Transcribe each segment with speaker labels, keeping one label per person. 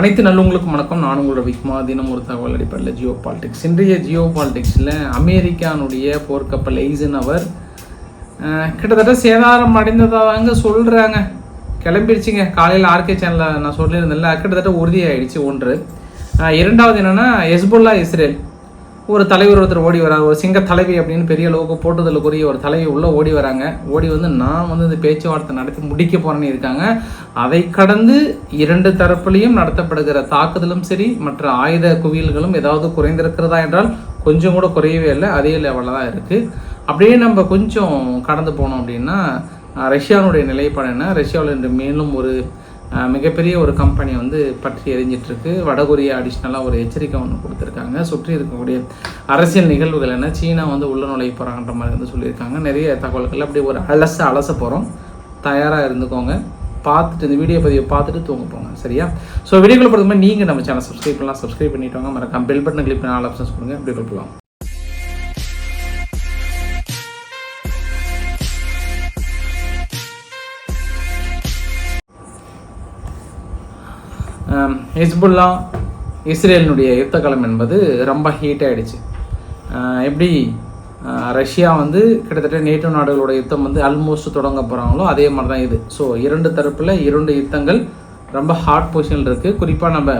Speaker 1: அனைத்து நல்லவங்களுக்கும் வணக்கம். நான் உங்களோட விக்மா தினம் ஒரு தகவல் அடிப்படையில் ஜியோ பாலிடிக்ஸ். இன்றைய ஜியோ பாலிடிக்ஸில் அமெரிக்கானுடைய போர்க்கப்பல் எய்சன் அவர் கிட்டத்தட்ட சேதாரம் அடைந்ததாங்க சொல்கிறாங்க கிளம்பிடுச்சிங்க காலையில் ஆர்கே சேனலில் நான் சொல்லியிருந்தேன்ல கிட்டத்தட்ட உறுதியாயிடுச்சு ஒன்று. இரண்டாவது என்னென்னா எஸ்புல்லா இஸ்ரேல் ஒரு தலைவர் ஒருத்தர் ஓடி வராங்க. ஒரு சிங்க தலைவி அப்படின்னு பெரிய அளவுக்கு போட்டுதலுக்குரிய ஒரு தலைவி உள்ளே ஓடி வராங்க. ஓடி வந்து நான் வந்து இந்த பேச்சுவார்த்தை நடத்தி முடிக்க போகிறேன்னு இருக்காங்க. அதை கடந்து இரண்டு தரப்புலையும் நடத்தப்படுகிற தாக்குதலும் சரி மற்ற ஆயுத குவியல்களும் ஏதாவது குறைந்திருக்கிறதா என்றால் கொஞ்சம் கூட குறையவே இல்லை. அதே லெவலில் தான் இருக்குது அப்படியே நம்ம கொஞ்சம் கடந்து போனோம் அப்படின்னா ரஷ்யாவுடைய நிலைப்பாடு என்ன? ரஷ்யாவில் இன்று மேலும் ஒரு மிகப்பெரிய ஒரு கம்பெனி வந்து பற்றி எரிஞ்சிட்ருக்கு. வடகொரியா அடிஷ்னலாக ஒரு எச்சரிக்கை ஒன்று கொடுத்துருக்காங்க. சுற்றி இருக்கக்கூடிய அரசியல் நிகழ்வுகள் என்ன? சீனா வந்து உள்ள நுழைய போகிறாங்கன்ற மாதிரி வந்து சொல்லியிருக்காங்க. நிறைய தகவல்கள். அப்படி ஒரு அலச அலச போகிறோம் தயாராக இருந்துக்கோங்க. பார்த்துட்டு இந்த வீடியோ பதிவை பார்த்துட்டு தூங்க போங்க. சரியா? ஸோ வீடியோக்குள்ள பொறுத்த நீங்கள் நம்ம சேனல் சப்ஸ்கிரைப் பண்ணலாம். சப்ஸ்கிரைப் பண்ணிட்டு வாங்க மறக்காம பெல் பட்டன் கிளிக் பண்ண ஆல் ஆப்ஷன்ஸ் கொடுங்க. அப்படி போகலாம் ஹிஸ்புல்லா இஸ்ரேலினுடைய யுத்தக்களம் என்பது ரொம்ப ஹீட் ஆகிடுச்சு எப்படி ரஷ்யா வந்து கிட்டத்தட்ட நேட்டோ நாடுகளோட யுத்தம் வந்து ஆல்மோஸ்ட் தொடங்க போகிறாங்களோ அதே மாதிரி தான் இது. ஸோ இரண்டு தரப்பில் இரண்டு யுத்தங்கள் ரொம்ப ஹாட் பொசிஷனில் இருக்குது குறிப்பாக நம்ம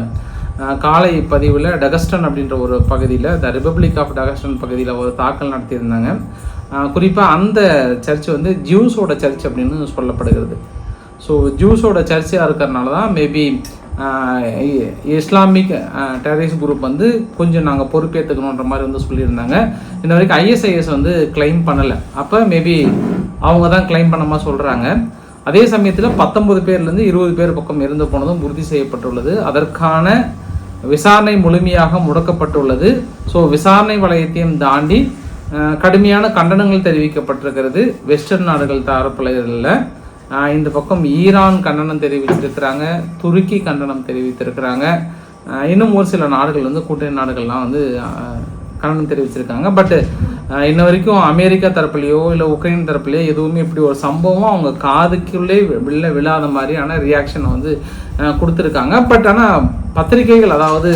Speaker 1: காலை பதிவில் டகஸ்டன் அப்படின்ற ஒரு பகுதியில் த ரிபப்ளிக் ஆஃப் டகஸ்டன் பகுதியில் ஒரு தாக்கல் நடத்தியிருந்தாங்க. குறிப்பாக அந்த சர்ச் வந்து ஜூஸோட சர்ச் அப்படின்னு சொல்லப்படுகிறது. ஸோ ஜூஸோட சர்ச்சாக இருக்கிறனால தான் மேபி இஸ்லாமிக் டெரரிஸ்ட் குரூப் வந்து கொஞ்சம் நாங்கள் பொறுப்பேற்றுக்கணுன்ற மாதிரி வந்து சொல்லியிருந்தாங்க. இன்ன வரைக்கும் ஐஎஸ்ஐஎஸ் வந்து கிளைம் பண்ணலை. அப்போ மேபி அவங்க தான் கிளைம் பண்ணமா சொல்கிறாங்க அதே சமயத்தில் பத்தொன்பது பேர்லேருந்து இருபது பேர் பக்கம் இருந்து போனதும் உறுதி செய்யப்பட்டுள்ளது. அதற்கான விசாரணை முழுமையாக முடக்கப்பட்டுள்ளது. ஸோ விசாரணை வளையத்தையும் தாண்டி கடுமையான கண்டனங்கள் தெரிவிக்கப்பட்டிருக்கிறது. வெஸ்டர்ன் நாடுகள் தரப்பில் இந்த பக்கம் ஈரான் கண்டனம் தெரிவிச்சிருக்கிறாங்க துருக்கி கண்டனம் தெரிவித்திருக்கிறாங்க. இன்னும் ஒரு சில நாடுகள் வந்து கூட்டணி நாடுகள்லாம் வந்து கண்டனம் தெரிவிச்சிருக்காங்க. பட்டு இன்ன வரைக்கும் அமெரிக்கா தரப்புலையோ இல்லை உக்ரைன் தரப்புலையோ எதுவுமே இப்படி ஒரு சம்பவம் அவங்க காதுக்குள்ளே விழ விழாத மாதிரியான ரியாக்ஷன் வந்து கொடுத்துருக்காங்க. பட் ஆனால் பத்திரிகைகள் அதாவது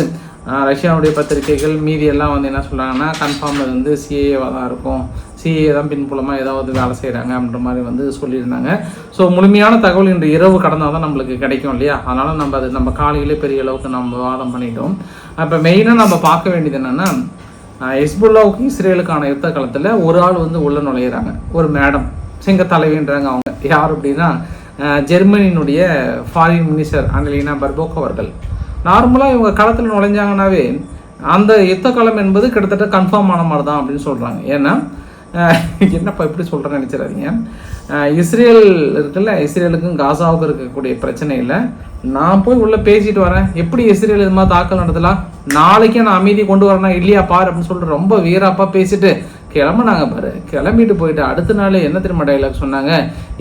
Speaker 1: ரஷ்யாவுடைய பத்திரிகைகள் மீதி எல்லாம் வந்து என்ன சொல்கிறாங்கன்னா கன்ஃபார்ம் வந்து சிஏவாக தான் இருக்கும். சிஏ தான் பின்புலமாக ஏதாவது வேலை செய்கிறாங்க அப்படின்ற மாதிரி வந்து சொல்லியிருந்தாங்க. ஸோ முழுமையான தகவல் இன்று இரவு கடந்தால் தான் நம்மளுக்கு கிடைக்கும் இல்லையா? அதனால் நம்ம அது நம்ம காலையிலே பெரிய அளவுக்கு நம்ம வாதம் பண்ணிட்டோம். அப்போ மெயினாக நம்ம பார்க்க வேண்டியது என்னென்னா ஹெஸ்புல்லாவுக்கும் இஸ்ரேலுக்கான யுத்த காலத்தில் ஒரு ஆள் வந்து உள்ளே நுழையிறாங்க. ஒரு மேடம் சிங்க தலைவின்றாங்க அவங்க. யார் அப்படின்னா ஜெர்மனியினுடைய ஃபாரின் மினிஸ்டர் அங்கலீனா பர்போக் அவர்கள். நார்மலாக இவங்க களத்தில் நுழைஞ்சாங்கன்னாவே அந்த யுத்த காலம் என்பது கிட்டத்தட்ட கன்ஃபார்ம் ஆன மாதிரி தான் அப்படின்னு சொல்கிறாங்க ஏன்னா என்னப்பா இப்படி சொல்கிறேன்னு நினச்சிடாதீங்க. இஸ்ரேல் இருக்குல்ல இஸ்ரேலுக்கும் காசாவுக்கும் இருக்கக்கூடிய பிரச்சனையில் நான் போய் உள்ளே பேசிட்டு வரேன். எப்படி இஸ்ரேல் இது மாதிரி தாக்கல் நடத்தலாம் நாளைக்கே நான் அமைதி கொண்டு வரேனா இல்லையா பாரு அப்படின்னு சொல்லிட்டு ரொம்ப வீராப்பாக பேசிட்டு கிளம்புனாங்க பாரு. கிளம்பிட்டு போயிட்டு அடுத்த நாள் என்ன திரும்ப டைலாக் சொன்னாங்க?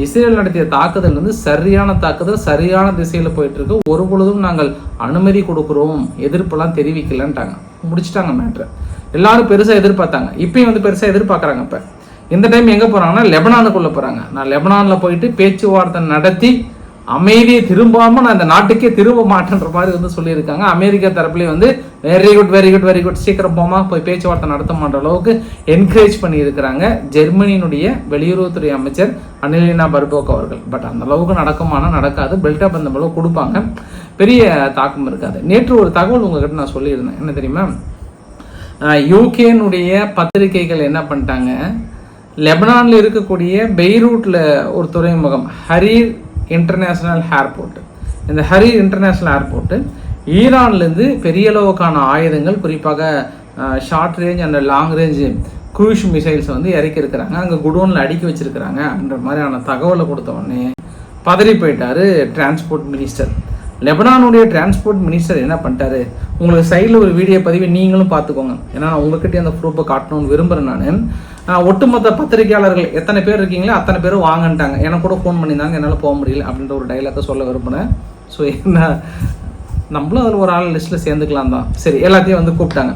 Speaker 1: இஸ்ரேல் நடத்திய தாக்குதல் வந்து சரியான தாக்குதல் சரியான திசையில் போயிட்டு இருக்கு. ஒரு பொழுதும் நாங்கள் அனுமதி கொடுக்குறோம். எதிர்ப்பெல்லாம் தெரிவிக்கலன்ட்டாங்க. முடிச்சிட்டாங்க மேட்ரு எல்லாரும் பெருசாக எதிர்பார்த்தாங்க. இப்பயும் வந்து பெருசாக எதிர்பார்க்குறாங்க இப்போ. இந்த டைம் எங்கே போகிறாங்கன்னா லெபனானுக்குள்ளே போகிறாங்க நான் லெபனானில் போயிட்டு பேச்சுவார்த்தை நடத்தி அமைதியை திரும்பாமல் நான் இந்த நாட்டுக்கே திரும்ப மாட்டேன்ற மாதிரி வந்து சொல்லியிருக்காங்க. அமெரிக்கா தரப்புலேயே வந்து very good very good very good சீக்கிரம் போமா போய் பேச்சுவார்த்தை நடத்த மாட்ட அளவுக்கு என்கரேஜ் பண்ணியிருக்கிறாங்க ஜெர்மனியினுடைய வெளியுறவுத்துறை அமைச்சர் அனிலினா பர்போக் அவர்கள். பட் அந்த அளவுக்கு நடக்குமானா நடக்காது. பில்டப் அந்த அளவுக்கு கொடுப்பாங்க. பெரிய தாக்கம் இருக்காது. நேற்று ஒரு தகவல் உங்ககிட்ட நான் சொல்லியிருந்தேன். என்ன தெரியுமா? யூகேனுடைய பத்திரிகைகள் என்ன பண்ணிட்டாங்க? லெபனானில் இருக்கக்கூடிய பெய்ரூட்டில் ஒரு துறைமுகம் ஹரீர் இன்டர்நேஷ்னல் ஏர்போர்ட். இந்த ஹரீர் இன்டர்நேஷ்னல் ஏர்போர்ட்டு ஈரான்லேருந்து பெரிய அளவுக்கான ஆயுதங்கள் குறிப்பாக short range and long range cruise missiles வந்து இறக்கி இருக்கிறாங்க. அங்கே குடோனில் அடுக்கி வச்சிருக்கிறாங்க. அப்படின்ற மாதிரியான தகவலை கொடுத்த உடனே பதறி போயிட்டார் டிரான்ஸ்போர்ட் மினிஸ்டர் லெபனானுடைய டிரான்ஸ்போர்ட் மினிஸ்டர் என்ன பண்ணிட்டாரு? உங்களுக்கு சைடில் ஒரு வீடியோ பதிவை நீங்களும் பார்த்துக்கோங்க. ஏன்னா நான் உங்ககிட்டயே அந்த ப்ரூஃபை காட்டணும்னு விரும்புகிறேன் நான். ஒட்டுமொத்த பத்திரிகையாளர்கள் எத்தனை பேர் இருக்கீங்களோ அத்தனை பேரும் வாங்கன்ட்டாங்க. எனக்கு கூட ஃபோன் பண்ணியிருந்தாங்க என்னால் போக முடியல அப்படின்ற ஒரு டைலாக்கை சொல்ல விரும்பினேன் ஸோ என்ன? நம்மளும் அதில் ஒரு ஆள் லிஸ்ட்டில் சேர்ந்துக்கலாம் தான் சரி எல்லாத்தையும் வந்து கூப்பிட்டாங்க.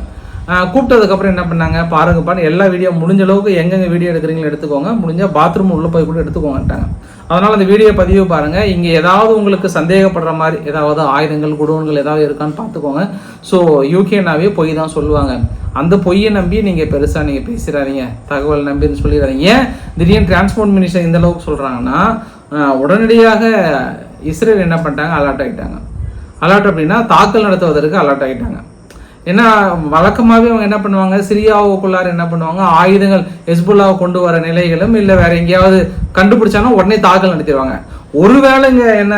Speaker 1: கூப்பிட்டதுக்கப்புறம் என்ன பண்ணாங்க? பாருங்கப்பான்னு எல்லா வீடியோ முடிஞ்ச அளவுக்கு எங்கெங்க வீடியோ எடுக்கிறீங்களோ எடுத்துக்கோங்க. முடிஞ்சால் பாத்ரூம் உள்ளே போய் கூட எடுத்துக்கோங்கட்டாங்க அதனால் அந்த வீடியோ பதிவு பாருங்கள் இங்கே ஏதாவது உங்களுக்கு சந்தேகப்படுற மாதிரி ஏதாவது ஆயுதங்கள் குடோன்கள் ஏதாவது இருக்கான்னு பார்த்துக்கோங்க. ஸோ யூகேனாவே பொய் தான் சொல்லுவாங்க. அந்த பொய்யை நம்பி நீங்கள் பெருசாக நீங்கள் பேசுகிறாதீங்க தகவல் நம்பின்னு சொல்லிடுறாங்க ஏன் திடீர்னு டிரான்ஸ்போர்ட் மினிஸ்டர் இந்த அளவுக்கு சொல்கிறாங்கன்னா உடனடியாக இஸ்ரேல் என்ன பண்ணிட்டாங்க? அலர்ட் ஆகிட்டாங்க அலர்ட் அப்படின்னா தாக்கல் நடத்துவதற்கு அலர்ட் ஆகிட்டாங்க ஏன்னா வழக்கமாகவே அவங்க என்ன பண்ணுவாங்க? சிரியாவுக்குள்ளார என்ன பண்ணுவாங்க? ஆயுதங்கள் ஹெஸ்புல்லாவை கொண்டு வர நிலைகளும் இல்லை வேற எங்கேயாவது கண்டுபிடிச்சாலும் உடனே தாக்கல் நடத்திடுவாங்க. ஒருவேளை இங்கே என்ன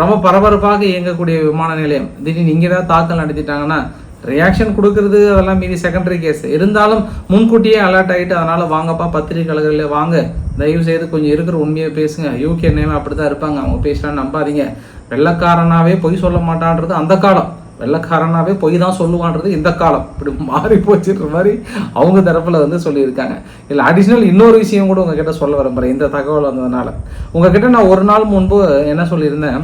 Speaker 1: ரொம்ப பரபரப்பாக இயங்கக்கூடிய விமான நிலையம் திடீர்னு இங்கே தான் தாக்கல் நடத்திட்டாங்கன்னா ரியாக்ஷன் கொடுக்கறது அதெல்லாம் மீதி செகண்டரி கேஸ் இருந்தாலும் முன்கூட்டியே அலர்ட் ஆகிட்டு அதனால் வாங்கப்பா பத்திரிகையாளர்களே வாங்க. தயவு செய்து கொஞ்சம் இருக்கிற உண்மையை பேசுங்க. யூகே நேம் அப்படி தான் இருப்பாங்க. அவங்க பேசலாம் நம்பாதீங்க. வெள்ளக்காரனாவே பொய் சொல்ல மாட்டான்றது அந்த காலம். வெள்ளக்காரனாவே பொய் தான் சொல்லுவான்றது இந்த காலம். இப்படி மாறி போச்சுன்ற மாதிரி அவங்க தரப்பில் வந்து சொல்லியிருக்காங்க. இல்லை அடிஷ்னல் இன்னொரு விஷயம் கூட உங்ககிட்ட சொல்ல விரும்புகிறேன் இந்த தகவல் வந்ததுனால. உங்ககிட்ட நான் ஒரு நாள் முன்பு என்ன சொல்லியிருந்தேன்?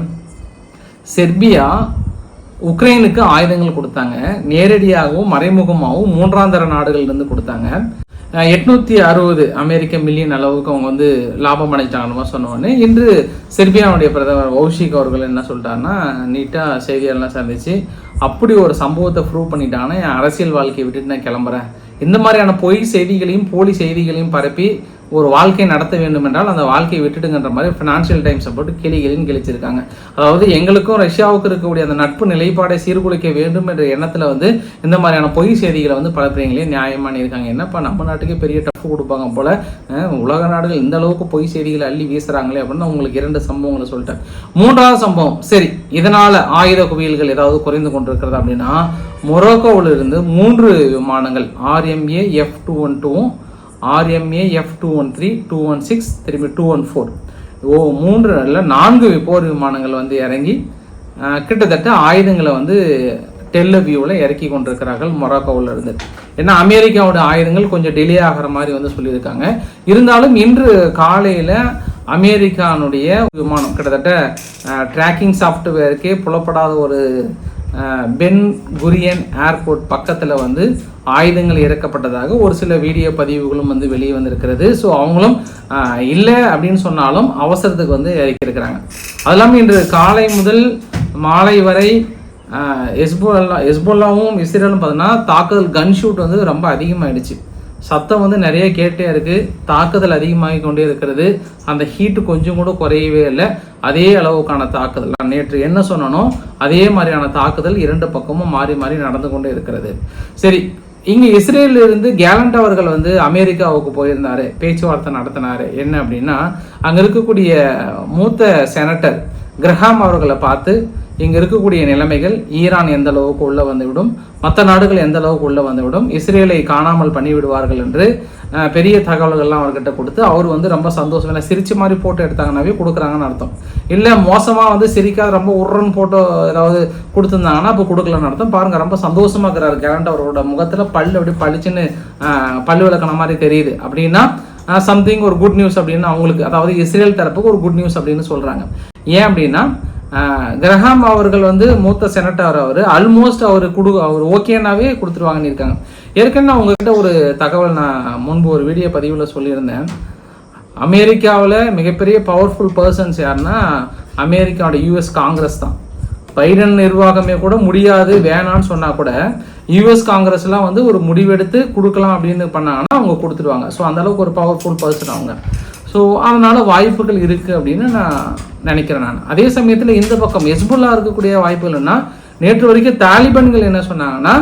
Speaker 1: செர்பியா உக்ரைனுக்கு ஆயுதங்கள் கொடுத்தாங்க. நேரடியாகவும் மறைமுகமாகவும் மூன்றாம் தர நாடுகள்லேருந்து கொடுத்தாங்க. எட்நூற்றி எட்நூத்தி அறுபது அமெரிக்க மில்லியன் அளவுக்கு அவங்க வந்து லாபம் அடைஞ்சிட்டாங்கன்னு சொன்னோடனே இன்று செர்பியாவுடைய பிரதமர் ஓஷிக் அவர்கள் என்ன சொல்லிட்டாருன்னா நீட்டாக செய்தியாளர்லாம் சந்திச்சு அப்படி ஒரு சம்பவத்தை ப்ரூவ் பண்ணிட்டாங்கன்னா என் அரசியல் வாழ்க்கையை விட்டுட்டு நான் கிளம்புறேன். இந்த மாதிரியான பொய் செய்திகளையும் போலி செய்திகளையும் பரப்பி ஒரு வாழ்க்கை நடத்த வேண்டும் என்றால் அந்த வாழ்க்கையை விட்டுடுங்கன்ற மாதிரி ஃபினான்ஷியல் டைம்ஸை போட்டு கிளிகளின்னு கிழிச்சிருக்காங்க. அதாவது எங்களுக்கும் ரஷ்யாவுக்கு இருக்கக்கூடிய அந்த நட்பு நிலைப்பாடை சீர்குலைக்க வேண்டும் என்ற எண்ணத்தில் வந்து இந்த மாதிரியான பொய் செய்திகளை வந்து பரப்புறீங்களே நியாயமான இருக்காங்க என்னப்பா நம்ம நாட்டுக்கே பெரிய டஃப் கொடுப்பாங்க போல. உலக நாடுகள் இந்த அளவுக்கு பொய் செய்திகளை அள்ளி வீசுறாங்களே அப்படின்னு உங்களுக்கு இரண்டு சம்பவங்களை சொல்லிட்டேன். மூன்றாவது சம்பவம் சரி இதனால் ஆயுத குவியல்கள் ஏதாவது குறைந்து கொண்டிருக்கிறது அப்படின்னா மொரோக்கோவிலிருந்து மூன்று விமானங்கள் R M A F two one டூவும் RMA F two one three two one six திரும்பி டூ ஒன் ஃபோர் ஓ மூன்று நல்ல நான்கு போர் விமானங்கள் வந்து இறங்கி கிட்டத்தட்ட ஆயுதங்களை வந்து டெல்லவியூவில் இறக்கி கொண்டிருக்கிறார்கள் மொராக்கோவில் இருந்து. ஏன்னா அமெரிக்காவோட ஆயுதங்கள் கொஞ்சம் டிலே ஆகிற மாதிரி வந்து சொல்லியிருக்காங்க. இருந்தாலும் இன்று காலையில் அமெரிக்கானுடைய விமானம் கிட்டத்தட்ட ட்ராக்கிங் சாஃப்ட்வேருக்கே புலப்படாத ஒரு பென் குரியன் ஏர்போர்ட் பக்கத்தில் வந்து ஆயுதங்கள் இறக்கப்பட்டதாக ஒரு சில வீடியோ பதிவுகளும் வந்து வெளியே வந்திருக்கிறது. ஸோ அவங்களும் இல்லை அப்படின்னு சொன்னாலும் அவசரத்துக்கு வந்து இறக்கியிருக்கிறாங்க. அது இல்லாமல் இன்று காலை முதல் மாலை வரை எஸ்போல்லா எஸ்போல்லாவும் இஸ்ரேலும் பார்த்தீங்கன்னா தாக்குதல் கன் ஷூட் வந்து ரொம்ப அதிகமாகிடுச்சு சத்தம் வந்து நிறைய கேட்டே இருக்குது தாக்குதல் அதிகமாகி கொண்டே இருக்கிறது. அந்த ஹீட்டு கொஞ்சம் கூட குறையவே இல்லை. அதே அளவுக்கான தாக்குதல். நான் நேற்று என்ன சொன்னனோ அதே மாதிரியான தாக்குதல் இரண்டு பக்கமும் மாறி மாறி நடந்து கொண்டே இருக்கிறது. சரி இங்கே இஸ்ரேலில் இருந்து கேலண்ட் அவர்கள் வந்து அமெரிக்காவுக்கு போயிருந்தாரு. பேச்சுவார்த்தை நடத்தினாரு. என்ன அப்படின்னா அங்கே இருக்கக்கூடிய மூத்த செனட்டர் கிரஹாம் அவர்களை பார்த்து இங்கே இருக்கக்கூடிய நிலைமைகள் ஈரான் எந்த அளவுக்கு உள்ளே வந்துவிடும் மற்ற நாடுகள் எந்த அளவுக்கு உள்ளே வந்துவிடும் இஸ்ரேலை காணாமல் பண்ணிவிடுவார்கள் என்று பெரிய தகவல்கள்லாம் அவர்கிட்ட கொடுத்து அவர் வந்து ரொம்ப சந்தோஷம் இல்லை சிரிச்சு மாதிரி போட்டோ எடுத்தாங்கன்னாவே கொடுக்குறாங்கன்னு அர்த்தம். இல்லை மோசமாக வந்து சிரிக்காத ரொம்ப உருன்னு போட்டோ ஏதாவது கொடுத்துருந்தாங்கன்னா அப்போ கொடுக்கலன்னு அர்த்தம். பாருங்கள் ரொம்ப சந்தோஷமாக இருக்கிறார். கேரண்ட் அவரோட முகத்தில் பல்லு அப்படி பளிச்சுன்னு பல் பல்லு மாதிரி தெரியுது. அப்படின்னா சம்திங் ஒரு குட் நியூஸ் அப்படின்னு அவங்களுக்கு அதாவது இஸ்ரேல் தரப்புக்கு ஒரு குட் நியூஸ் அப்படின்னு சொல்கிறாங்க ஏன் அப்படின்னா கிரஹாம் அவர்கள் வந்து மூத்த செனட்டர் அவர். ஆல்மோஸ்ட் அவர் கொடு அவர் ஓகேனாவே கொடுத்துருவாங்கன்னு இருக்காங்க ஏற்கனவே நான் உங்ககிட்ட ஒரு தகவல் நான் முன்பு ஒரு வீடியோ பதிவில் சொல்லியிருந்தேன். அமெரிக்காவில் மிகப்பெரிய பவர்ஃபுல் பர்சன்ஸ் யாருன்னா அமெரிக்காவோட யூஎஸ் காங்கிரஸ் தான். பைடன் நிர்வாகமே கூட முடியாது வேணான்னு சொன்னால் கூட யூஎஸ் காங்கிரஸ்லாம் வந்து ஒரு முடிவெடுத்து கொடுக்கலாம் அப்படின்னு பண்ணாங்கன்னா அவங்க கொடுத்துருவாங்க ஸோ அந்த அளவுக்கு ஒரு பவர்ஃபுல் பர்சன் அவங்க. ஸோ அதனால் வாய்ப்புகள் இருக்குது அப்படின்னு நான் நினைக்கிறேன் நான். அதே சமயத்தில் இந்த பக்கம் எஸ்புல்லா இருக்கக்கூடிய வாய்ப்புகள்னா நேற்று வரைக்கும் தாலிபான்கள் என்ன சொன்னாங்கன்னா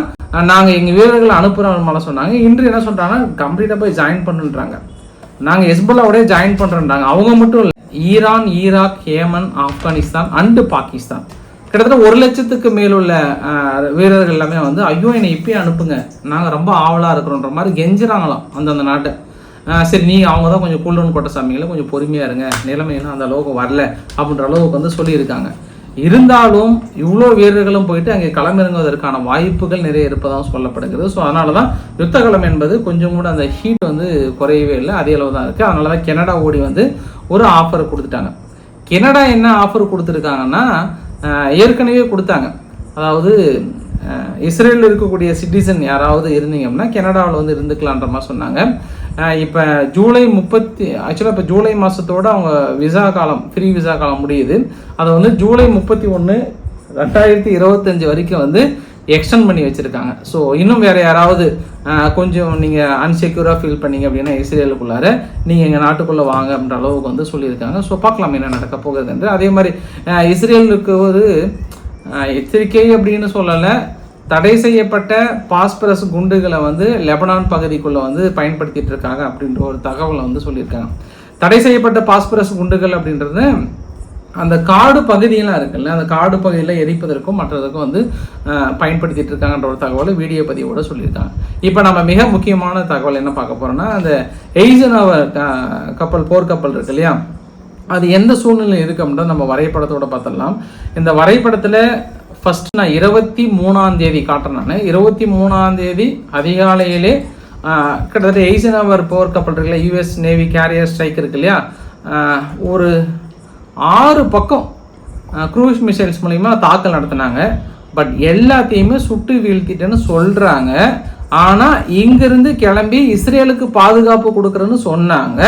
Speaker 1: நாங்கள் எங்கள் வீரர்களை அனுப்புறோம் மேலே சொன்னாங்க. இன்று என்ன சொல்கிறாங்கன்னா கம்ப்ளீட்டாக போய் ஜாயின் பண்ணுன்றாங்க. நாங்கள் ஹெஸ்புல்லாவோடய ஜாயின் பண்ணுறோன்றாங்க அவங்க மட்டும் இல்லை Iran Iraq Yemen Afghanistan and Pakistan. கிட்டத்தட்ட ஒரு லட்சத்துக்கு மேலுள்ள வீரர்கள் எல்லாமே வந்து ஐயோ என்னை இப்பயே அனுப்புங்க. நாங்கள் ரொம்ப ஆவலாக இருக்கிறோன்ற மாதிரி கெஞ்சுறாங்களாம் அந்தந்த நாட்டை. சரி நீ அவங்க தான் கொஞ்சம் கூல்டவுன் கொட்ட சாமிகளை கொஞ்சம் பொறுமையாக இருங்க. நிலைமையெல்லாம் அந்த அளவுக்கு வரல அப்படின்ற அளவுக்கு வந்து சொல்லியிருக்காங்க. இருந்தாலும் இவ்வளோ வீரர்களும் போயிட்டு அங்கே களமிறங்குவதற்கான வாய்ப்புகள் நிறைய இருப்பதாக சொல்லப்படுகிறது. ஸோ அதனால தான் யுத்த களம் என்பது கொஞ்சம் கூட அந்த ஹீட் வந்து குறையவே இல்லை. அதே அளவு தான் இருக்குது அதனால தான் கெனடா ஓடி வந்து ஒரு ஆஃபர் கொடுத்துட்டாங்க. கெனடா என்ன ஆஃபர் கொடுத்துருக்காங்கன்னா ஏற்கனவே கொடுத்தாங்க. அதாவது இஸ்ரேலில் இருக்கக்கூடிய சிட்டிசன் யாராவது இருந்தீங்க அப்படின்னா கெனடாவில் வந்து இருந்துக்கலான்ற மாதிரி சொன்னாங்க. இப்போ ஜூலை முப்பத்தி ஆக்சுவலாக இப்போ ஜூலை மாதத்தோட அவங்க விசா காலம் ஃப்ரீ விசா காலம் முடியுது. அதை வந்து ஜூலை முப்பத்தி ஒன்று ரெண்டாயிரத்தி இருபத்தஞ்சி வரைக்கும் வந்து எக்ஸ்டெண்ட் பண்ணி வச்சுருக்காங்க. ஸோ இன்னும் வேறு யாராவது கொஞ்சம் நீங்கள் அன்செக்யூராக ஃபீல் பண்ணீங்க அப்படின்னா இஸ்ரேலுக்குள்ளார நீங்கள் எங்கள் நாட்டுக்குள்ளே வாங்க அப்படின்ற அளவுக்கு வந்து சொல்லியிருக்காங்க. ஸோ பார்க்கலாம் என்ன நடக்க போகுது என்று அதே மாதிரி இஸ்ரேலுக்கு ஒரு எச்சரிக்கை அப்படின்னு சொல்லலை. தடை செய்யப்பட்ட பாஸ்பரஸ் குண்டுகளை வந்து லெபனான் பகுதிக்குள்ளே வந்து பயன்படுத்திகிட்டு இருக்காங்க அப்படின்ற ஒரு தகவலை வந்து சொல்லியிருக்காங்க. தடை செய்யப்பட்ட பாஸ்பரஸ் குண்டுகள் அப்படின்றது அந்த காடு பகுதியெல்லாம் இருக்குல்ல அந்த காடு பகுதியில் எரிப்பதற்கும் மற்றதுக்கும் வந்து பயன்படுத்திகிட்டு பயன்படுத்திட்டு இருக்காங்கன்ற ஒரு தகவலை வீடியோ பதிவோடு சொல்லியிருக்காங்க. இப்போ நம்ம மிக முக்கியமான தகவல் என்ன பார்க்க போகிறோன்னா அந்த எய்சனவர் கப்பல் போர்க்கப்பல் இருக்கு இல்லையா? அது எந்த சூழ்நிலை இருக்கு அப்படின்றத நம்ம வரைபடத்தோட பார்த்துடலாம். இந்த வரைபடத்தில் ஃபர்ஸ்ட் நான் இருபத்தி மூணாம் தேதி காட்டுறேன் நான். இருபத்தி மூணாம் தேதி அதிகாலையிலே கிட்டத்தட்ட கிட்டத்தட்ட அவர் போர் கப்பல் இருக்குல்ல யூஎஸ் நேவி கேரியர் ஸ்ட்ரைக் இருக்கு இல்லையா? ஒரு ஆறு பக்கம் க்ரூஸ் மிசைல்ஸ் மூலிமா தாக்கல் நடத்தினாங்க. பட் எல்லாத்தையுமே சுட்டு வீழ்த்திட்டேன்னு சொல்கிறாங்க ஆனால் இங்கேருந்து கிளம்பி இஸ்ரேலுக்கு பாதுகாப்பு கொடுக்குறேன்னு சொன்னாங்க.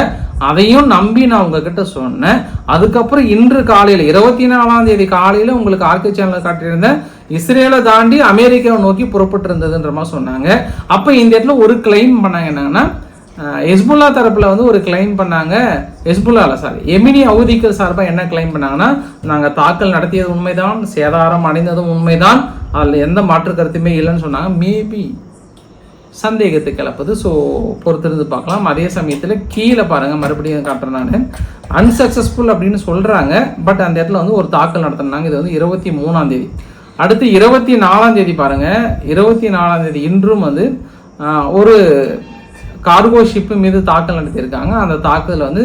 Speaker 1: அதையும் நம்பி நான் உங்ககிட்ட சொன்னேன். அதுக்கப்புறம் இன்று காலையில் இருபத்தி நாலாம் தேதி காலையில் உங்களுக்கு ஆர்கே சேனலில் காட்டியிருந்தேன் இஸ்ரேலை தாண்டி அமெரிக்காவை நோக்கி புறப்பட்டு இருந்ததுன்ற மாதிரி சொன்னாங்க. அப்போ இந்த இடத்துல ஒரு கிளைம் பண்ணாங்க என்னங்கன்னா ஹெஸ்புல்லா தரப்பில் வந்து ஒரு கிளைம் பண்ணாங்க. ஹெஸ்புல்லாவில் சாரி எமினி அவதிக்கு சார்பாக என்ன கிளைம் பண்ணாங்கன்னா நாங்கள் தாக்கல் நடத்தியது உண்மைதான் சேதாரம் அடைந்ததும் உண்மைதான் அதில் எந்த மாற்று கருத்துமே இல்லைன்னு சொன்னாங்க. மேபி சந்தேகத்தை கிளப்புது. ஸோ பொறுத்திருந்து பார்க்கலாம். அதே சமயத்தில் கீழே பாருங்கள் மறுபடியும் காட்டுறேன் நான். அன்சக்ஸஸ்ஃபுல் அப்படின்னு சொல்கிறாங்க பட் அந்த இடத்துல வந்து ஒரு தாக்கல் நடத்தினாங்க. இது வந்து இருபத்தி மூணாம் தேதி. அடுத்து இருபத்தி நாலாம் தேதி பாருங்கள் இருபத்தி நாலாம் தேதி இன்றும் வந்து ஒரு கார்கோ ஷிப்பு மீது தாக்கல் நடத்தியிருக்காங்க. அந்த தாக்குதல் வந்து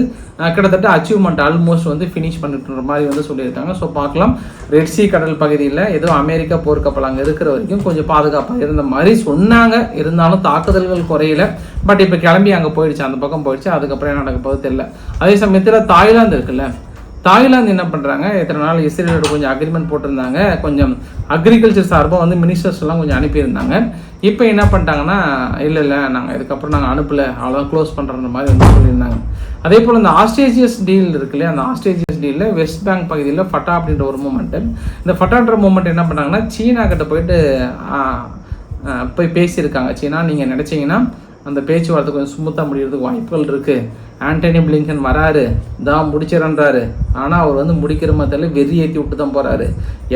Speaker 1: கிட்டத்தட்ட அச்சீவ்மெண்ட் ஆல்மோஸ்ட் வந்து ஃபினிஷ் பண்ணிட்டுற மாதிரி வந்து சொல்லியிருக்காங்க. ஸோ பார்க்கலாம். ரெட் சி கடல் பகுதியில் ஏதோ அமெரிக்கா போர்க்கப்பல் அங்கே இருக்கிற வரைக்கும் கொஞ்சம் பாதுகாப்பாக இருந்த மாதிரி சொன்னாங்க. இருந்தாலும் தாக்குதல்கள் குறையில. பட் இப்போ கிளம்பி அங்கே போயிடுச்சு. அந்த பக்கம் போயிடுச்சு. அதுக்கப்புறம் என்ன நடக்க போகுது தெரியல. அதே சமயத்தில் தாய்லாந்து இருக்குல்ல? தாய்லாந்து என்ன பண்ணுறாங்க இத்தனை நாள் இஸ்ரேலோட கொஞ்சம் அக்ரிமெண்ட் போட்டிருந்தாங்க. கொஞ்சம் அக்ரிகல்ச்சர் சார்பாக வந்து மினிஸ்டர்ஸ்லாம் கொஞ்சம் அனுப்பியிருந்தாங்க. இப்போ என்ன பண்ணிட்டாங்கன்னா இல்லை இல்லை நாங்கள் இதுக்கப்புறம் நாங்கள் அனுப்பலை. அவ்வளோதான் க்ளோஸ் பண்ணுற மாதிரி வந்து சொல்லியிருந்தாங்க. அதே போல் இந்த ஆஸ்ட்ரேஜியஸ் டீல் இருக்கு இல்லையா? அந்த ஆஸ்ட்ரேஜியஸ் டீலில் வெஸ்ட் பேங்க் பகுதியில் ஃபட்டா அப்படின்ற ஒரு மூமெண்ட்டு இந்த ஃபட்டான்ற மூமெண்ட் என்ன பண்ணாங்கன்னா சீனா கிட்ட போயிட்டு போய் பேசியிருக்காங்க. சீனா நீங்கள் நினச்சிங்கன்னா அந்த பேச்சுவார்த்தை கொஞ்சம் ஸ்மூத்தாக முடிகிறதுக்கு வாய்ப்புகள் இருக்குது ஆண்டனி பிளிங்கன் வராரு. தான் முடிச்சிடன்றாரு ஆனால் அவர் வந்து முடிக்கிற மாதிரி வெறி ஏற்றி விட்டு தான் போகிறாரு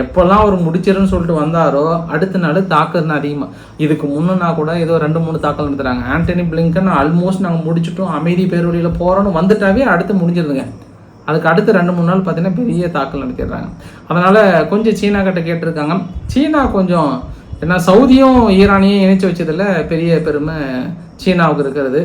Speaker 1: எப்போல்லாம் அவர் முடிச்சிருன்னு சொல்லிட்டு வந்தாரோ அடுத்த நாள் தாக்குறது அதிகமாக இதுக்கு முன்னா கூட ஏதோ ரெண்டு மூணு தாக்கல் நடத்துகிறாங்க ஆண்டனி பிளிங்கன் ஆல்மோஸ்ட் நாங்கள் முடிச்சிட்டோம். அமைதி பேரொழியில் போகிறோன்னு வந்துட்டாவே அடுத்து முடிஞ்சிருதுங்க. அதுக்கு அடுத்து ரெண்டு மூணு நாள் பார்த்தீங்கன்னா பெரிய தாக்கல் நடத்திடுறாங்க. அதனால் கொஞ்சம் சீனா கிட்ட கேட்டிருக்காங்க. சீனா கொஞ்சம் ஏன்னா சவுதியும் ஈரானையும் இணைச்சி வச்சதில் பெரிய பெருமை சீனாவுக்கு இருக்கிறது.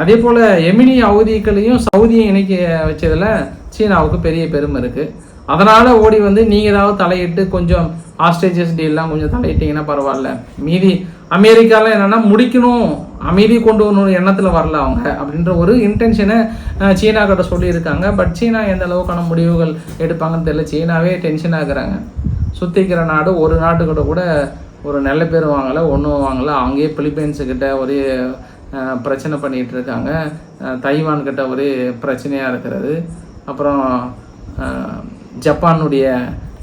Speaker 1: அதே போல் எமினி அவதிகளையும் சவுதியும் இணைக்க வச்சதில் சீனாவுக்கு பெரிய பெருமை இருக்குது அதனால் ஓடி வந்து நீங்கள் ஏதாவது தலையிட்டு கொஞ்சம் ஆஸ்ட்ரேஜஸ் டீல்லாம் கொஞ்சம் தலையிட்டிங்கன்னா பரவாயில்ல. மீதி அமெரிக்காவில் என்னென்னா முடிக்கணும் அமைதி கொண்டு வரணும் எண்ணத்தில் வரல அவங்க அப்படின்ற ஒரு இன்டென்ஷனை சீனா கிட்ட சொல்லியிருக்காங்க. பட் சீனா எந்த அளவுக்கான முடிவுகள் எடுப்பாங்கன்னு தெரியல. சீனாவே டென்ஷனாக இருக்கிறாங்க. சுற்றிக்கிற நாடு ஒரு நாட்டுக்கிட்ட கூட ஒரு நல்ல பேர் வாங்கலை ஒன்றும் வாங்கலை. அங்கேயே பிலிப்பைன்ஸுக்கிட்ட ஒரே பிரச்சனை பண்ணிகிட்டு இருக்காங்க. தைவான்கிட்ட ஒரே பிரச்சனையாக இருக்கிறது. அப்புறம் ஜப்பானுடைய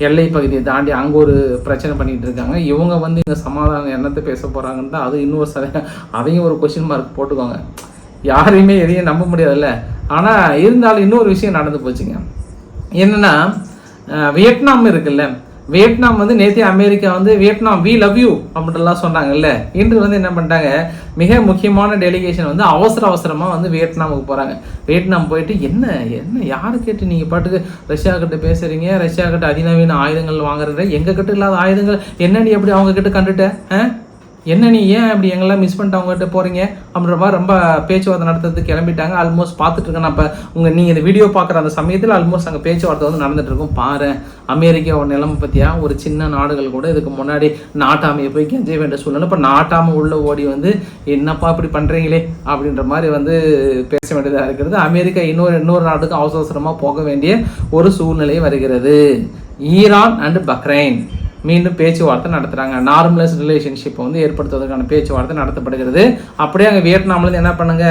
Speaker 1: எல்லை பகுதியை தாண்டி அங்கே ஒரு பிரச்சனை பண்ணிகிட்டு இருக்காங்க. இவங்க வந்து இந்த சமாதானம் என்னத்தை பேச போகிறாங்கன்னு தான் அது இன்னொரு ச அதையும் ஒரு கொஷின் மார்க் போட்டுக்கோங்க. யாரையுமே எதையும் நம்ப முடியாதுல்ல. ஆனால் இருந்தாலும் இன்னொரு விஷயம் நடந்து போச்சுங்க. என்னன்னா வியட்நாம் இருக்குல்ல. வியட்நாம் வந்து நேற்று அமெரிக்கா வந்து வியட்நாம் வி லவ் யூ அப்படின்லாம் சொன்னாங்கல்ல. இன்று வந்து என்ன பண்ணிட்டாங்க? மிக முக்கியமான டெலிகேஷன் வந்து அவசர அவசரமாக வந்து வியட்நாமுக்கு போகிறாங்க வியட்நாம் போயிட்டு என்ன என்ன யாரு கேட்டு நீங்கள் பாட்டுக்கு ரஷ்யா கிட்ட பேசுகிறீங்க ரஷ்யா கிட்ட அதிநவீன ஆயுதங்கள் வாங்குறத எங்கள் கிட்ட இல்லாத ஆயுதங்கள்? என்ன நீ எப்படி அவங்க கிட்ட கண்டுட்ட? என்ன நீ ஏன் அப்படி எங்கெல்லாம் மிஸ் பண்ணிட்டு அவங்ககிட்ட போகிறீங்க அப்படின்ற மாதிரி ரொம்ப பேச்சுவார்த்தை நடத்துறதுக்கு கிளம்பிட்டாங்க. ஆல்மோஸ்ட் பார்த்துட்டு இருக்கேன் நான் இப்போ. உங்கள் நீங்கள் இந்த வீடியோ பார்க்குற அந்த சமயத்தில் ஆல்மோஸ்ட் அங்கே பேச்சுவார்த்தை வந்து நடந்துட்டு இருக்கும். பாரு அமெரிக்காவோட நிலைமை பற்றியா ஒரு சின்ன நாடுகள் கூட இதுக்கு முன்னாடி நாட்டாமையை போய் கெஞ்ச வேண்டிய சூழ்நிலை. இப்போ நாட்டாமை உள்ள ஓடி வந்து என்னப்பா இப்படி பண்ணுறீங்களே அப்படின்ற மாதிரி வந்து பேச வேண்டியதாக இருக்கிறது. அமெரிக்கா இன்னொரு இன்னொரு நாட்டுக்கு அவசர அவசரமாக போக வேண்டிய ஒரு சூழ்நிலை வருகிறது. ஈரான் அண்ட் பக்ரைன் மீண்டும் பேச்சுவார்த்தை நடத்துகிறாங்க நார்மலஸ் ரிலேஷன்ஷிப்பை வந்து ஏற்படுத்துவதற்கான பேச்சுவார்த்தை நடத்தப்படுகிறது. அப்படியே அங்கே வியட்நாம்லேருந்து என்ன பண்ணுங்க?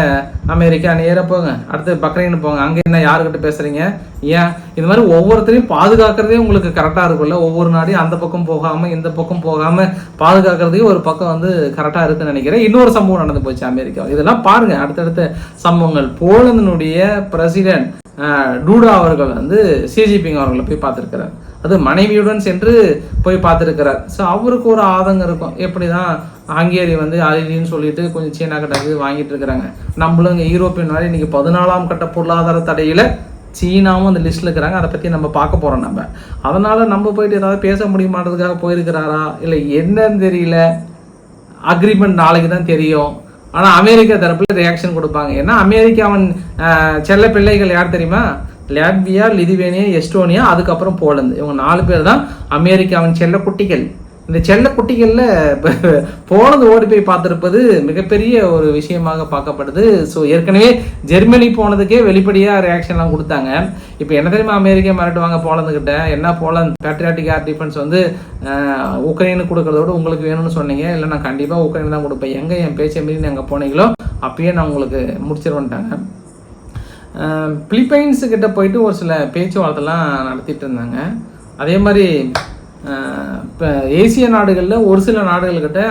Speaker 1: அமெரிக்கா நேராக போங்க. அடுத்து பக்ரைன் போங்க. அங்கே என்ன யாருக்கிட்ட பேசுகிறீங்க ஏன்? இது மாதிரி ஒவ்வொருத்தரையும் பாதுகாக்கிறதே உங்களுக்கு கரெக்டாக இருக்கும்ல. ஒவ்வொரு நாடையும் அந்த பக்கம் போகாமல் இந்த பக்கம் போகாமல் பாதுகாக்கிறதுக்கு ஒரு பக்கம் வந்து கரெக்டாக இருக்குன்னு நினைக்கிறேன். இன்னொரு சம்பவம் நடந்து போச்சு அமெரிக்கா இதெல்லாம் பாருங்க. அடுத்தடுத்த சம்பவங்கள். போலந்தினுடைய பிரசிடென்ட் டூடா அவர்கள் வந்து சிஜிபிங் அவர்களை போய் பார்த்துருக்கிறார். அது மனைவியுடன் சென்று போய் பார்த்துருக்கிறார். ஸோ அவருக்கு ஒரு ஆதங்கம் இருக்கும். எப்படி தான் ஆங்கேரி வந்து அழிலின்னு சொல்லிட்டு கொஞ்சம் சீனா கட்டது வாங்கிட்டு இருக்கிறாங்க. நம்மளும் இங்கே யூரோப்பியன் நாடு இன்றைக்கி பதினாலாம் கட்ட பொருளாதார தடையில் சீனாவும் அந்த லிஸ்ட்டில் இருக்கிறாங்க. அதை பற்றி நம்ம பார்க்க போகிறோம் நம்ம. அதனால் நம்ம போயிட்டு ஏதாவது பேச முடியுமான்றதுக்காக போயிருக்கிறாரா? இல்லை என்னன்னு தெரியல. அக்ரிமெண்ட் நாளைக்கு தான் தெரியும். ஆனால் அமெரிக்கா தரப்பில் ரியாக்ஷன் கொடுப்பாங்க. ஏன்னா அமெரிக்காவின் செல்ல பிள்ளைகள் யார் தெரியுமா? லாட்வியா லிதுவேனியா எஸ்டோனியா அதுக்கப்புறம் போலந்து. இவங்க நாலு பேர் தான் அமெரிக்காவின் செல்ல குட்டிகள் இந்த செல்ல குட்டிகளில் போனது ஓடி போய் பார்த்துருப்பது மிகப்பெரிய ஒரு விஷயமாக பார்க்கப்படுது. ஸோ ஏற்கனவே ஜெர்மனி போனதுக்கே வெளிப்படையாக ரியாக்ஷன்லாம் கொடுத்தாங்க. இப்போ என்ன தெரியுமா அமெரிக்கா மிரட்டுவாங்க போலந்துக்கிட்ட என்ன போலந்து? பேட்ரியாட்டிக் ஏர் டிஃபென்ஸ் வந்து உக்ரைனுக்கு கொடுக்கறதோட உங்களுக்கு வேணும்னு சொன்னீங்க. இல்லை நான் கண்டிப்பாக உக்ரைன் தான் கொடுப்பேன். எங்கே என் பேச்சை மீறி அங்கே போனீங்களோ அப்பயே நான் உங்களுக்கு முடிச்சிருவேன்ட்டாங்க. பிலிப்பைன்ஸு கிட்டே போயிட்டு ஒரு சில பேச்சுவார்த்தைலாம் நடத்திட்டு இருந்தாங்க. அதே மாதிரி இப்போ ஏசிய நாடுகளில் ஒரு சில நாடுகள்கிட்ட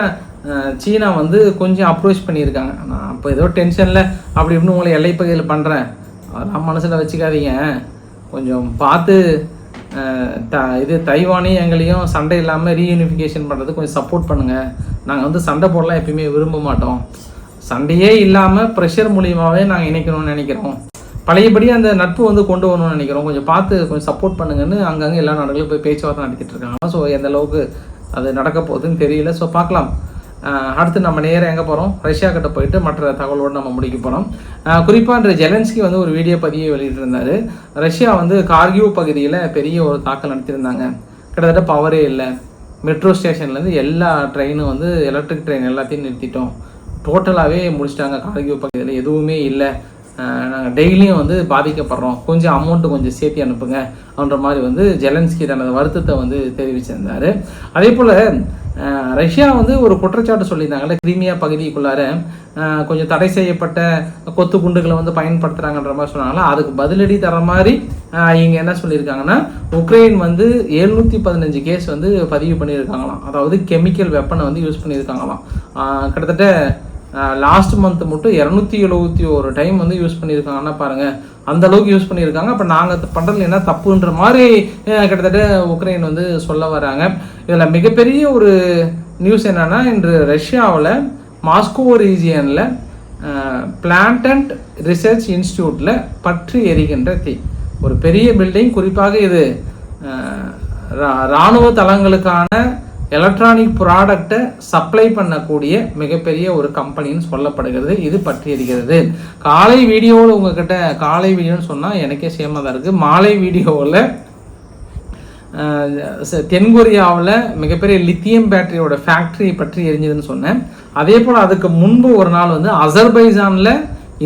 Speaker 1: சீனா வந்து கொஞ்சம் அப்ரோச் பண்ணியிருக்காங்க. நான் அப்போ ஏதோ டென்ஷனில் அப்படி இப்படின்னு உங்களை எல்லைப்பகுதியில் பண்ணுறேன் அதெல்லாம் மனசில் வச்சுக்காதீங்க. கொஞ்சம் பார்த்து த இது தைவானையும் எங்களையும் சண்டை இல்லாமல் ரீயூனிஃபிகேஷன் பண்ணுறது கொஞ்சம் சப்போர்ட் பண்ணுங்கள் நாங்கள் வந்து சண்டை போடலாம் எப்பயுமே விரும்ப மாட்டோம். சண்டையே இல்லாமல் ப்ரெஷர் மூலியமாகவே நாங்கள் இணைக்கணும்னு நினைக்கிறோம். பழையபடி அந்த நட்பு வந்து கொண்டு வரணும்னு நினைக்கிறோம். கொஞ்சம் பார்த்து கொஞ்சம் சப்போர்ட் பண்ணுங்கன்னு அங்கங்கே எல்லா நாடுகளும் போய் பேச்சுவார்த்தை நடத்திட்டு இருக்காங்க. ஸோ எந்த அளவுக்கு அது நடக்க போகுதுன்னு தெரியல. ஸோ பார்க்கலாம். அடுத்து நம்ம நேராக எங்கே போகிறோம் ரஷ்யா கிட்ட போயிட்டு மற்ற தகவலோடு நம்ம முடிக்க போகிறோம் குறிப்பாக இன்று ஜெலன்ஸ்கி வந்து ஒரு வீடியோ பதிவை வெளியிட்டிருந்தார். ரஷ்யா வந்து கார்கியூ பகுதியில் பெரிய ஒரு தாக்கல் நடத்தியிருந்தாங்க. கிட்டத்தட்ட பவரே இல்லை. மெட்ரோ ஸ்டேஷன்லேருந்து எல்லா ட்ரெயினும் வந்து எலக்ட்ரிக் ட்ரெயின் எல்லாத்தையும் நிறுத்திட்டோம். டோட்டலாகவே முடிச்சிட்டாங்க கார்கியூ பகுதியில். எதுவுமே இல்லை. நாங்கள் டெய்லியும் வந்து பாதிக்கப்படுறோம். கொஞ்சம் அமௌண்ட்டு கொஞ்சம் சேர்த்து அனுப்புங்க அப்படின்ற மாதிரி வந்து ஜெலன்ஸ்கி தனது வருத்தத்தை வந்து தெரிவிச்சிருந்தார். அதே போல் ரஷ்யா வந்து ஒரு குற்றச்சாட்டு சொல்லியிருந்தாங்கல்ல கிரிமியா பகுதிக்குள்ளார கொஞ்சம் தடை செய்யப்பட்ட கொத்து குண்டுகளை வந்து பயன்படுத்துகிறாங்கன்ற மாதிரி சொன்னாங்களா அதுக்கு பதிலடி தர மாதிரி இங்கே என்ன சொல்லியிருக்காங்கன்னா உக்ரைன் வந்து எழுநூற்றி பதினஞ்சு கேஸ் வந்து பதிவு பண்ணியிருக்காங்களாம். அதாவது கெமிக்கல் வெப்பனை வந்து யூஸ் பண்ணியிருக்காங்களாம். கிட்டத்தட்ட லாஸ்ட் மந்த் மட்டும் இரநூத்தி எழுபத்தி ஒரு டைம் வந்து யூஸ் பண்ணியிருக்காங்கன்னா பாருங்கள் அந்த அளவுக்கு யூஸ் பண்ணியிருக்காங்க. அப்போ நாங்கள் பண்ணுறதுல என்ன தப்புன்ற மாதிரி கிட்டத்தட்ட உக்ரைன் வந்து சொல்ல வராங்க. இதில் மிகப்பெரிய ஒரு நியூஸ் என்னென்னா இன்று ரஷ்யாவில் மாஸ்கோ ரீஜியனில் பிளான்டன்ட் ரிசர்ச் இன்ஸ்டியூட்டில் பற்றி எரிகின்ற தீ. ஒரு பெரிய பில்டிங் குறிப்பாக இது ரா- ராணுவ தளங்களுக்கான எலக்ட்ரானிக் ப்ராடக்டை சப்ளை பண்ணக்கூடிய மிகப்பெரிய ஒரு கம்பெனின்னு சொல்லப்படுகிறது. இது பற்றி இருக்கிறது. காலை வீடியோவில் உங்ககிட்ட காலை வீடியோன்னு சொன்னால் எனக்கே சேமாக தான் இருக்குது மாலை வீடியோவில் தென்கொரியாவில் மிகப்பெரிய லித்தியம் பேட்டரியோட ஃபேக்ட்ரி பற்றி எரிஞ்சதுன்னு சொன்னேன். அதே போல் அதுக்கு முன்பு ஒரு நாள் வந்து அசர்பைசானில்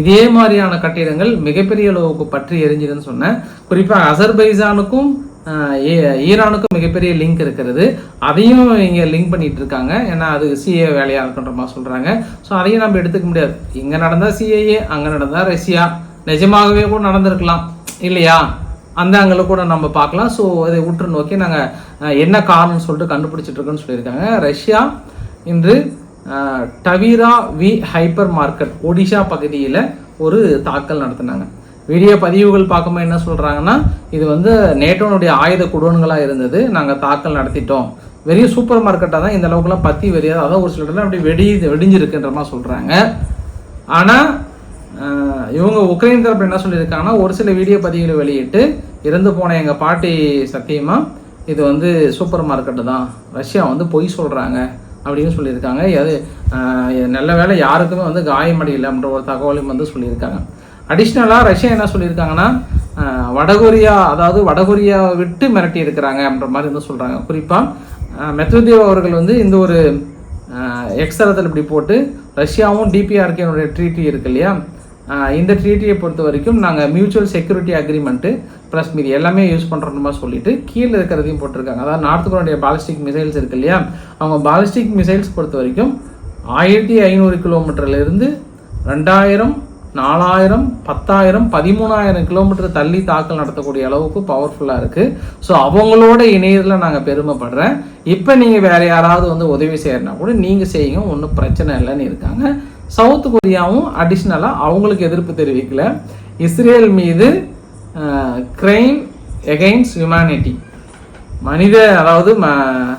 Speaker 1: இதே மாதிரியான கட்டிடங்கள் மிகப்பெரிய அளவுக்கு பற்றி எரிஞ்சதுன்னு சொன்னேன். குறிப்பாக அசர்பைசானுக்கும் ஈரானுக்கும் மிகப்பெரிய லிங்க் இருக்கிறது. அதையும் இங்கே லிங்க் பண்ணிட்டு இருக்காங்க. ஏன்னா அது சிஏ வேலையாக இருக்குன்ற மாதிரி சொல்கிறாங்க ஸோ அதையும் நம்ம எடுத்துக்க முடியாது. இங்கே நடந்தால் சிஏஏ அங்கே நடந்தால் ரஷ்யா நிஜமாகவே கூட நடந்திருக்கலாம். இல்லையா? அந்த அங்கே கூட நம்ம பார்க்கலாம். ஸோ அதை உற்று நோக்கி நாங்கள் என்ன காரணம்னு சொல்லிட்டு கண்டுபிடிச்சிட்டுருக்கோன்னு சொல்லியிருக்காங்க. ரஷ்யா இன்று டவிரா டவீரா வி ஹைப்பர் மார்க்கெட் ஒடிஷா பகுதியில் ஒரு தாக்கல் நடத்தினாங்க. வீடியோ பதிவுகள் பார்க்கும்போது என்ன சொல்கிறாங்கன்னா இது வந்து நேட்டோனுடைய ஆயுத குடோன்களாக இருந்தது. நாங்கள் தாக்கல் நடத்திட்டோம். வெறிய சூப்பர் மார்க்கெட்டாக தான் இந்த அளவுக்குலாம் பற்றி வெறியாது அதான் ஒரு சில இடத்துல அப்படி வெடி வெடிஞ்சிருக்குன்ற மாதிரி சொல்கிறாங்க ஆனால் இவங்க உக்ரைன் தரப்பு என்ன சொல்லியிருக்காங்கன்னா ஒரு சில வீடியோ பதிவுகளை வெளியிட்டு இறந்து போன எங்கள் பாட்டி சத்தியமாக இது வந்து சூப்பர் மார்க்கெட்டு தான். ரஷ்யா வந்து பொய் சொல்கிறாங்க அப்படின்னு சொல்லியிருக்காங்க. அது நல்ல வேலை யாருக்குமே வந்து காயமடையில்லை அப்படின்ற ஒரு தகவலையும் வந்து சொல்லியிருக்காங்க. அடிஷ்னலாக ரஷ்யா என்ன சொல்லியிருக்காங்கன்னா வடகொரியா அதாவது வடகொரியாவை விட்டு மிரட்டி இருக்கிறாங்க அப்படின்ற மாதிரி வந்து சொல்கிறாங்க குறிப்பாக மெத்வதேவ் அவர்கள் வந்து இந்த ஒரு எக்ஸரத்தில் இப்படி போட்டு ரஷ்யாவும் டிபிஆர்கேனுடைய ட்ரீட்டி இருக்கு இல்லையா? இந்த ட்ரீட்டியை பொறுத்த வரைக்கும் நாங்கள் மியூச்சுவல் செக்யூரிட்டி அக்ரிமெண்ட்டு ப்ளஸ் மீதி எல்லாமே யூஸ் பண்ணுறோமா சொல்லிட்டு கீழே இருக்கிறதையும் போட்டிருக்காங்க. அதாவது நார்த் கொரியாவுடைய பாலிஸ்டிக் மிசைல்ஸ் இருக்கு இல்லையா? அவங்க பாலிஸ்டிக் மிசைல்ஸ் பொறுத்த வரைக்கும் ஆயிரத்தி ஐநூறு கிலோமீட்டர்லேருந்து ரெண்டாயிரம் நாலாயிரம் பத்தாயிரம் பதிமூணாயிரம் கிலோமீட்டர் தள்ளி தாக்கல் நடத்தக்கூடிய அளவுக்கு பவர்ஃபுல்லாக இருக்குது ஸோ அவங்களோட இணையதில் நாங்கள் பெருமைப்படுறேன். இப்போ நீங்கள் வேறு யாராவது வந்து உதவி செய்யறனா கூட நீங்கள் செய்யுங்க ஒன்றும் பிரச்சனை இல்லைன்னு இருக்காங்க. சவுத் கொரியாவும் அடிஷ்னலாக அவங்களுக்கு எதிர்ப்பு தெரிவிக்கல. இஸ்ரேல் மீது கிரைம் எகெயின்ஸ்ட் ஹியூமனிட்டி மனித அதாவது ம-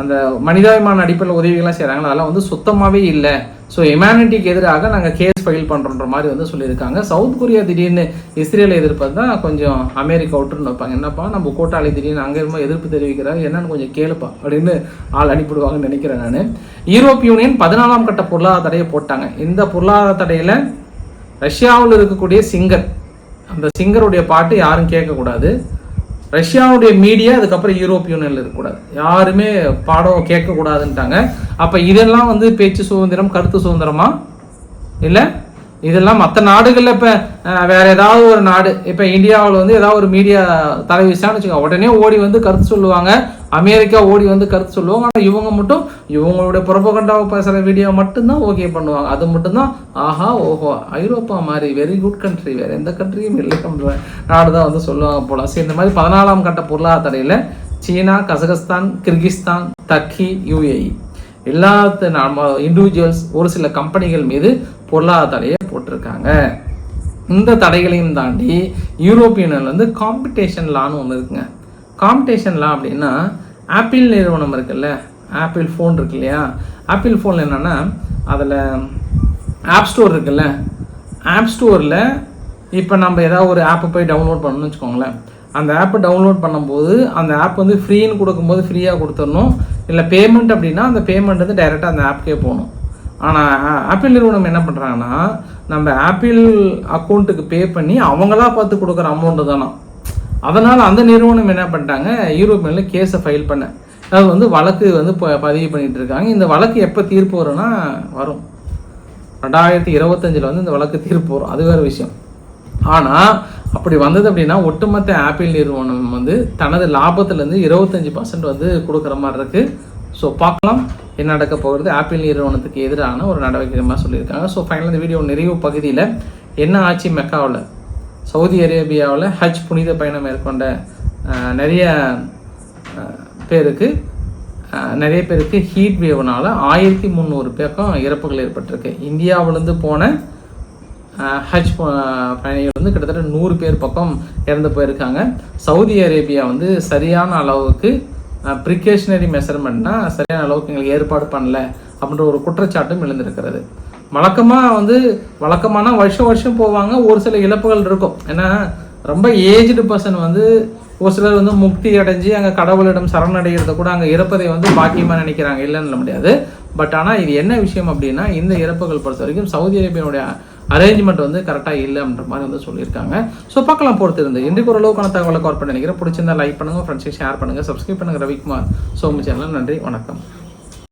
Speaker 1: அந்த மனிதாபிமான அடிப்படையில் உதவிகள்லாம் செய்கிறாங்க அதெல்லாம் வந்து சுத்தமாகவே இல்லை. ஸோ ஹியூமனிட்டிக்கு எதிராக நாங்கள் கேஸ் ஃபைல் பண்ணுறோன்ற மாதிரி வந்து சொல்லியிருக்காங்க. சவுத் கொரியா திடீர்னு இஸ்ரேலை எதிர்ப்பது தான் கொஞ்சம் அமெரிக்கா விட்டுருன்னு வைப்பாங்க. என்னப்பா நம்ம கூட்டாளி திடீர்னு அங்கே இருமா எதிர்ப்பு தெரிவிக்கிறார் என்னன்னு கொஞ்சம் கேளுப்பா அப்படின்னு ஆள் அனுப்பிடுவாங்கன்னு நினைக்கிறேன் நான். யூரோப் யூனியன் பதினாலாம் கட்ட பொருளாதார தடையை போட்டாங்க. இந்த பொருளாதார தடையில் ரஷ்யாவில் இருக்கக்கூடிய சிங்கர் அந்த சிங்கருடைய பாட்டு யாரும் கேட்கக்கூடாது. ரஷ்யாவுடைய மீடியா அதுக்கப்புறம் யூரோப் யூனியனில் இருக்கக்கூடாது. யாருமே பாடம் கேட்கக்கூடாதுன்ட்டாங்க. அப்போ இதெல்லாம் வந்து பேச்சு சுதந்திரம் கருத்து சுதந்திரமா? இல்லை? இதெல்லாம் மற்ற நாடுகளில் இப்போ வேற ஏதாவது ஒரு நாடு இப்போ இந்தியாவில் வந்து ஏதாவது ஒரு மீடியா தலை வீசினான்னு வச்சுக்கோங்க. உடனே ஓடி வந்து கருத்து சொல்லுவாங்க. அமெரிக்கா ஓடி வந்து கருத்து சொல்லுவாங்க. ஆனால் இவங்க மட்டும் இவங்களுடைய புறப்பகண்டாவை பேசுகிற வீடியோ மட்டும்தான் ஓகே பண்ணுவாங்க. அது மட்டும்தான் ஆஹா ஓஹோ ஐரோப்பா மாதிரி வெரி குட் கண்ட்ரி வேறு எந்த கண்ட்ரியும் இல்லை நாடு தான் வந்து சொல்லுவாங்க போல. சரி இந்த மாதிரி பதினாலாம் கட்ட பொருளாதாரத்தடையில் சீனா கசகஸ்தான் கிர்கிஸ்தான் தக்கி யூஏஇ. எல்லாத்து நம்ம இண்டிவிஜுவல்ஸ் ஒரு சில கம்பெனிகள் மீது பொருளாதார தடையை இந்த தடைகளையும் தாண்டி யூரோப்பியனில் வந்து காம்படிஷன் லான்னு ஒன்று இருக்குங்க. காம்படிஷன் லா அப்படின்னா ஆப்பிள் நிறுவனம் இருக்குல்ல ஆப்பிள் ஃபோன் இருக்கு இல்லையா? ஆப்பிள் ஃபோனில் என்னென்னா அதில் ஆப் ஸ்டோர் இருக்குல்ல. ஆப் ஸ்டோரில் இப்போ நம்ம ஏதாவது ஒரு ஆப்பை போய் டவுன்லோட் பண்ணணும்னு வச்சுக்கோங்களேன். அந்த ஆப்பை டவுன்லோட் பண்ணும்போது அந்த ஆப் வந்து ஃப்ரீன்னு கொடுக்கும்போது ஃப்ரீயாக கொடுத்துடணும். இல்லை பேமெண்ட் அப்படின்னா அந்த பேமெண்ட் வந்து டைரெக்டாக அந்த ஆப்க்கே போகணும். ஆனால் ஆப்பிள் நிறுவனம் என்ன பண்ணுறாங்கன்னா நம்ம ஆப்பிள் அக்கௌண்ட்டுக்கு பே பண்ணி அவங்களா பார்த்து கொடுக்குற அமௌண்ட்டு தானா? அதனால் அந்த நிறுவனம் என்ன பண்ணிட்டாங்க யூரோப்பியனில் கேஸை ஃபைல் பண்ண. அது வந்து வழக்கு வந்து பதிவு பண்ணிகிட்டு இருக்காங்க. இந்த வழக்கு எப்போ தீர்ப்பு வரும்னா வரும். ரெண்டாயிரத்தி இருபத்தஞ்சில் வந்து இந்த வழக்கு தீர்ப்பு வரும். அது வேறு விஷயம். ஆனால் அப்படி வந்தது அப்படின்னா ஒட்டுமொத்த ஆப்பிள் நிறுவனம் வந்து தனது லாபத்துலேருந்து இருபத்தஞ்சி பர்சன்ட் வந்து கொடுக்குற மாதிரி இருக்குது ஸோ பார்க்கலாம் என்ன நடக்க போகிறது. ஆப்பிள் நிறுவனத்துக்கு எதிரான ஒரு நடவடிக்கைமாக சொல்லியிருக்காங்க. ஸோ ஃபைனலாக இந்த வீடியோ நிறைவு பகுதியில் என்ன ஆச்சு மெக்காவில்? சவுதி அரேபியாவில் ஹஜ் புனித பயணம் மேற்கொண்ட நிறைய பேருக்கு நிறைய பேருக்கு ஹீட் வேவ்னால் ஆயிரத்தி முந்நூறு பேருக்கும் இறப்புகள் ஏற்பட்டிருக்கு. இந்தியாவிலேருந்து போன ஹஜ் பயணிகள் வந்து கிட்டத்தட்ட நூறு பேர் பக்கம் இறந்து போயிருக்காங்க. சவுதி அரேபியா வந்து சரியான அளவுக்கு ப்ரிகேஷனரி மெஷர்மெண்ட்னா சரியான அளவுக்கு எங்களுக்கு ஏற்பாடு பண்ணல அப்படின்ற ஒரு குற்றச்சாட்டும் எழுந்திருக்கிறது. வழக்கமாக வந்து வழக்கமான வருஷம் வருஷம் போவாங்க ஒரு சில இழப்புகள் இருக்கும். ஏன்னா ரொம்ப ஏஜ்டு பர்சன் வந்து ஒரு சிலர் வந்து முக்தி அடைஞ்சு அங்கே கடவுளிடம் சரணடைகிறத கூட அங்கே இறப்பதை வந்து பாக்கியமாக நினைக்கிறாங்க. இல்லைன்னு சொல்ல முடியாது. பட் ஆனால் இது என்ன விஷயம் அப்படின்னா இந்த இறப்புகள் பொறுத்த வரைக்கும் சவுதி அரேபியாவுடைய அரேஞ்ச்மெண்ட் வந்து கரெக்டாக இல்லைன்ற மாதிரி வந்து சொல்லியிருக்காங்க. ஸோ பார்க்கலாம் பொறுத்து இருந்து இன்றைக்கு ஒரு அளவுக்கான தகவலை கவர் பண்ணி நினைக்கிறேன். பிடிச்சிருந்தா லைக் பண்ணுங்கள் ஃப்ரெண்ட்ஸுக்கு ஷேர் பண்ணுங்கள் சப்ஸ்கிரைப் பண்ணுங்கள் ரவிக்குமார் சோமு சேனல் நன்றி வணக்கம்.